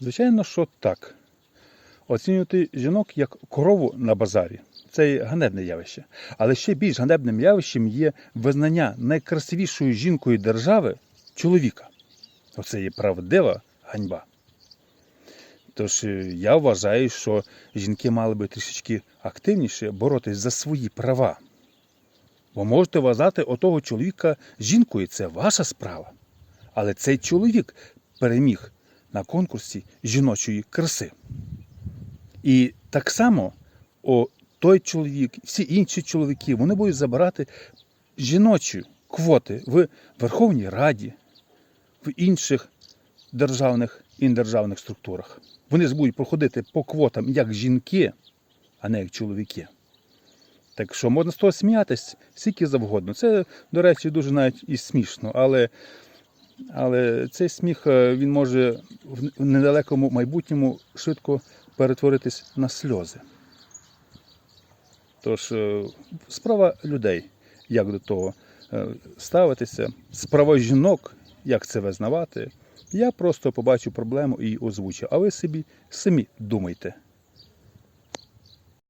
Звичайно, що так. Оцінювати жінок як корову на базарі це ганебне явище. Але ще більш ганебним явищем є визнання найкрасивішою жінкою держави чоловіка. Оце є правдива ганьба. Тож е, я вважаю, що жінки мали би трішечки активніше боротись за свої права. Бо можете вважати отого чоловіка жінкою, це ваша справа. Але цей чоловік переміг на конкурсі жіночої краси. І так само о, той чоловік, всі інші чоловіки, вони будуть забирати жіночі квоти в Верховній Раді, в інших державних і недержавних структурах. Вони ж будуть проходити по квотам як жінки, а не як чоловіки. Так що можна з того сміятись скільки завгодно. Це, до речі, дуже навіть і смішно, але, але цей сміх е, він може в недалекому майбутньому швидко перетворитись на сльози. Тож е, справа людей, як до того е, ставитися, справа жінок, як це визнавати. Я просто побачу проблему і озвучу. А ви собі самі думайте.